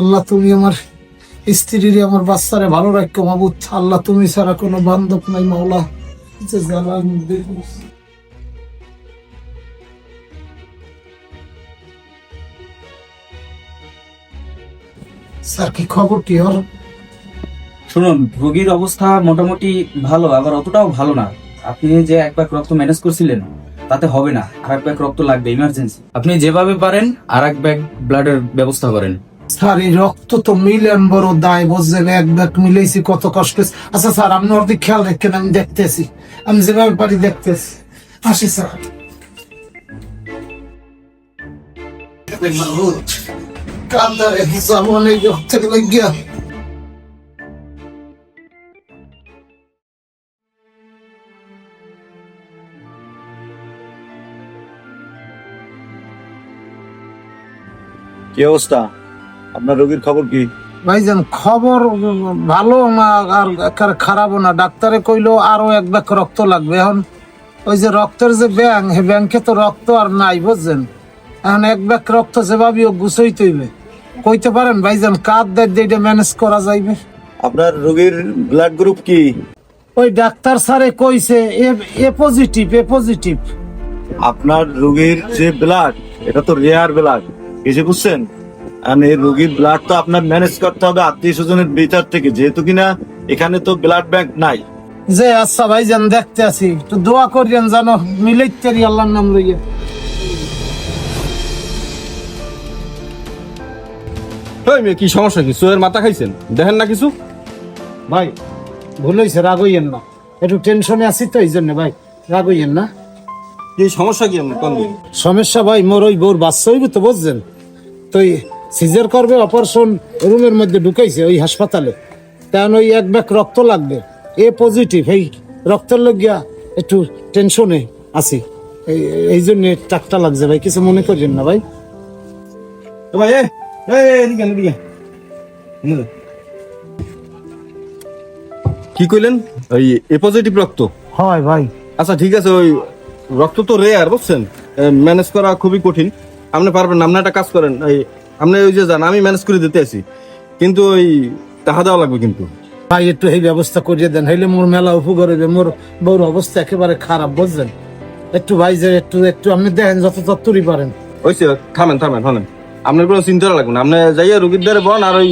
আল্লাহ, তুমি আমার স্ত্রীর, আমার বাচ্চারে ভালো রাখো, মাবুদ। আল্লাহ, তুমি ছাড়া কোনো বান্ধব নাই, মাওলা। স্যার, কি খবর কি ওর শুনুন, রোগীর অবস্থা মোটামুটি ভালো, আবার অতটাও ভালো না। আপনি যে এক ব্যাগ রক্ত ম্যানেজ করছিলেন, তাতে হবে না। আর এক ব্যাগ রক্ত লাগবে ইমার্জেন্সি আপনি যেভাবে পারেন আর এক ব্যাগ ব্লাডের ব্যবস্থা করেন। স্যার, এই রক্ত তো মিলেন বড় দায়, বুঝছেন? এক ব্যাগ মিলেছি কত কষ্ট আচ্ছা স্যার, আপনি ওর দিকে খেয়াল রাখেন, আমি দেখতেছি। আমি যেভাবে পারি দেখতেছি। আসি, স্যার। কি অবস্থা? আপনার রোগীর খবর কি? ভাইজান খবর ভালো না আর খারাপও না। ডাক্তারে কইলো আরও এক ব্যাগ রক্ত লাগবে। এখন ওই যে রক্তের যে ব্যাংক হে ব্যাংকে তো রক্ত আর নাই বুঝছেন? এখন এক ব্যাগ রক্ত যেভাবে গুছই তৈবে কইতে পারেন ভাইজান কার দায়িত্ব এটা ম্যানেজ করা যাইবে? আপনার রোগীর ব্লাড গ্রুপ কি? ওই ডাক্তার স্যারে কইছে এ এ পজিটিভ এ পজিটিভ আপনার রোগীর যে ব্লাড এটা তো রেয়ার ব্লাড কিছু বুঝছেন? আর এই রোগীর ব্লাড তো আপনার ম্যানেজ করতে হবে আত্মীয় স্বজনের ভিতর থেকে যেহেতু কিনা এখানে তো ব্লাড ব্যাংক নাই। যে আচ্ছা ভাইজান দেখতে আছি। একটু দোয়া করিয়েন জানো মিলাইতে আল্লাহর নাম লইয়া। ওই মেয়ে কি সমস্যা কি? সোয়ের মাথা খাইছেন? দেখেন না কিছু? ভাই ভুল হয়েছে রাগ হইয়েন না। একটু টেনশনে আছি তো এই জন্য ভাই রাগ হইয়েন না। এই সমস্যা কি আপনার? সমস্যা ভাই মোর ওই বউর বাচ্চা হইবে তো বুঝছেন? তো সিজার করবে অপারেশন রুমের মধ্যে ঢুকাইছে ওই হাসপাতালে। তেমন ওই এক ব্যাগ রক্ত লাগবে। এ পজিটিভ এই রক্তের লগিয়া একটু টেনশনে আছি। এই এই জন্য টাকটা লাগছে ভাই কিছু মনে করেন না ভাই। ভাই এদিকে এদিকে। কি কইলেন? ওই এ পজিটিভ রক্ত? হয় ভাই। আচ্ছা ঠিক আছে ওই রক্ত তো রেয়ার বুঝছেন? ম্যানেজ করা খুবই কঠিন। আপনি পারবেন না আপনি একটা কাজ করেন এই আপনি ওই যে যান আমি ম্যানেজ করে দিতে আছি। কিন্তু ওই টাকা দেওয়া লাগবে কিন্তু। ভাই একটু এই ব্যবস্থা করিয়ে দেন হইলে মোর মেলা উপকার হইবে মোর বউর অবস্থা একেবারে খারাপ বুঝছেন? একটু ভাই যে একটু একটু আপনি দেখেন যত তত্তরই পারেন। ওইসে থামেন থামেন থামেন। আপনার কোনো চিন্তা লাগবে না। আপনি যাইয়া রুগীর দ্বারে বন আর ওই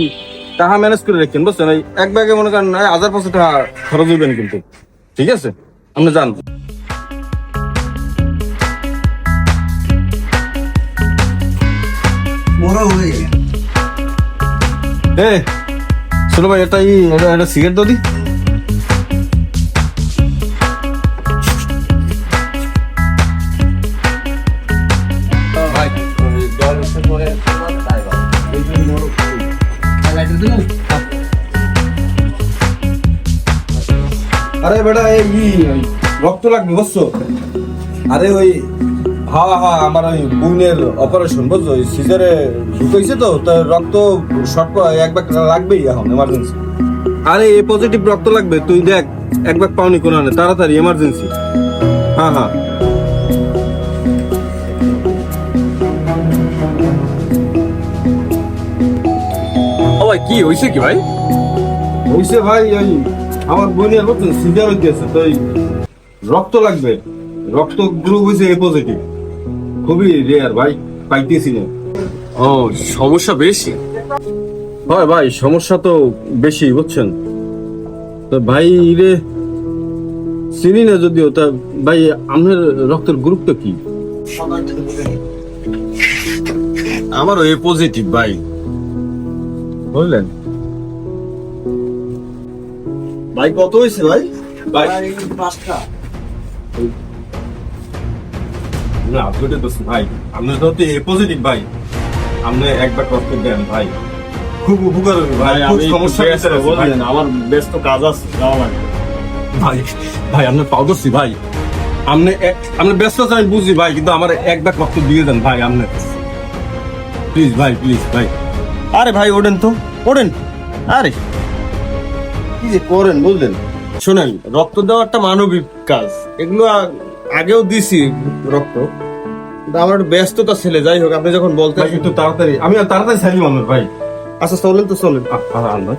টাকা ম্যানেজ করে রাখেন বুঝছেন? ওই এক ব্যাগে মনে করেন হাজার পাঁচশো টাকা খরচ হইবেন কিন্তু। ঠিক আছে? আপনি যান। এ শোনো ভাই এটা ই এটা একটা সিগারেট দাও দি। আরে বেটা এই রক্ত লাগবে বুঝছ? আরে ওই হ্যাঁ হ্যাঁ আমার ওই বোনের অপারেশন বুঝছ? ওই সিজারে ঢুকাইছে তো তো রক্ত শর্ট এক ব্যাগ লাগবেই এখন এমার্জেন্সি আরে এ পজিটিভ রক্ত লাগবে তুই দেখ এক ব্যাগ পাওনি কোনো না তাড়াতাড়ি এমার্জেন্সি হ্যাঁ হ্যাঁ ও ভাই কি হয়েছে কি ভাই? হইছে ভাই ওই আমার বোনের সিজার হইতেছে তো রক্ত লাগবে রক্ত গ্রুপ হয়েছে এ পজিটিভ খুবই রেয়ার ভাই পাইতেছি না। ও সমস্যা বেশি? হয় ভাই সমস্যা তো বেশি বুঝছেন? তো ভাই রে চিনি না যদিও তা ভাই আপনার রক্তের গ্রুপটা কি? আমারও এ পজিটিভ ভাই। বুঝলেন ভাই কত হয়েছে ভাই? ভাই। না আপনি তো ভাই। আপনার তো এ পজিটিভ ভাই আপনি একবার রক্ত দেন ভাই খুব উপকার হবে ভাই। খুব সমস্যা আমার বেশ তো কাজ আছে যাওয়া ভাই ভাই আপনার পাও ধরছি ভাই। আপনি আপনি ব্যস্ত আমি বুঝি ভাই কিন্তু আমার এক ব্যাগ রক্ত দিয়ে দেন ভাই আপনি প্লিজ ভাই প্লিজ ভাই। আরে ভাই ওঠেন তো ওঠেন। আরে। কি যে করেন বুঝলেন? শোনেন রক্ত দেওয়া একটা মানবিক কাজ। এগুলো আগেও দিছি রক্ত। আমার একটু ব্যস্ততা ছেলে যাই হোক আপনি যখন বলতে একটু তাড়াতাড়ি। আমি তাড়াতাড়ি ছাড়ি মানুষ ভাই। আচ্ছা চলেন তো চলেন। ভাই।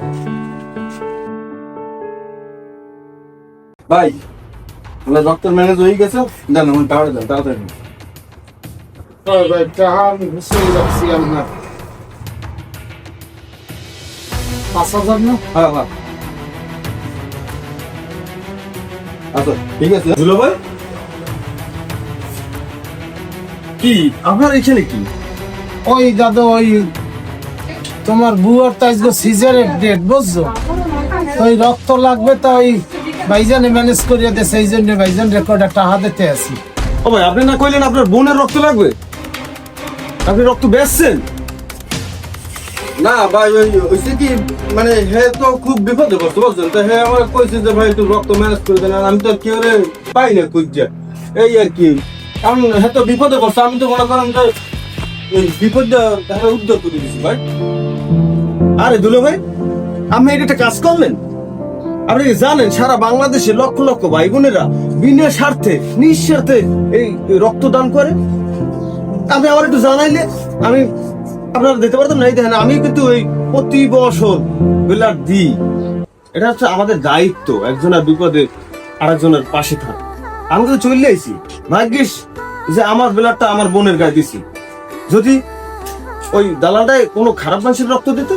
ভাই আমার ডক্টর ম্যানেজ হয়ে গেছে? দেন আমার টাওয়ারে দেন তাড়াতাড়ি। ভাই টাকা আমি রাখছি আপনার পাঁচ হাজার না? হ্যাঁ হ্যাঁ। আচ্ছা ঠিক আছে। ভাই? কি? আপনার এখানে কি? ওই দাদা ওই তোমার বুয়ার তো আজকে সিজারের ডেট বুঝছ? ওই রক্ত লাগবে তো ওই ভাইজানে ম্যানেজ করিয়ে দে সেই জন্য ভাইজান রেকর্ড একটা হাত দিতে আসি। ও ভাই আপনি না কইলেন আপনার বোনের রক্ত লাগবে? আপনি রক্ত বেচছেন? না ভাই ওই হইছে কি মানে হে তো খুব বিপদে পড়ছে বুঝছেন? তো হে আমার কইছে যে ভাই তুই রক্ত ম্যানেজ করে দেন আমি তো আর কেউ পাই না খুঁজছে এই আর কি আমি হে তো বিপদে পড়ছে, আমি তো মনে করেন যে এই বিপদটা তাহলে উদ্ধার করে দিছি ভাই। আরে দুলো ভাই, আপনি এটা একটা কাজ করলেন? আপনি জানেন, সারা বাংলাদেশে লক্ষ লক্ষ ভাই বোনেরা বিনা স্বার্থে, নিঃস্বার্থে এই রক্তদান করে? আপনি আমার একটু জানাইলে, আমি আপনারা দিতে পারতাম না, এই দেখেন, আমি কিন্তু ওই প্রতি বছর ব্লাড দিই। এটা হচ্ছে আমাদের দায়িত্ব, একজনের বিপদে আরেকজনের পাশে থাকা। আমি তো চলে আইছি ভাগ্যিস যে আমার ব্লাডটা আমার বোনের গায়ে দিছি। যদি ওই দালালটায় কোনো খারাপ মানুষের রক্ত দিত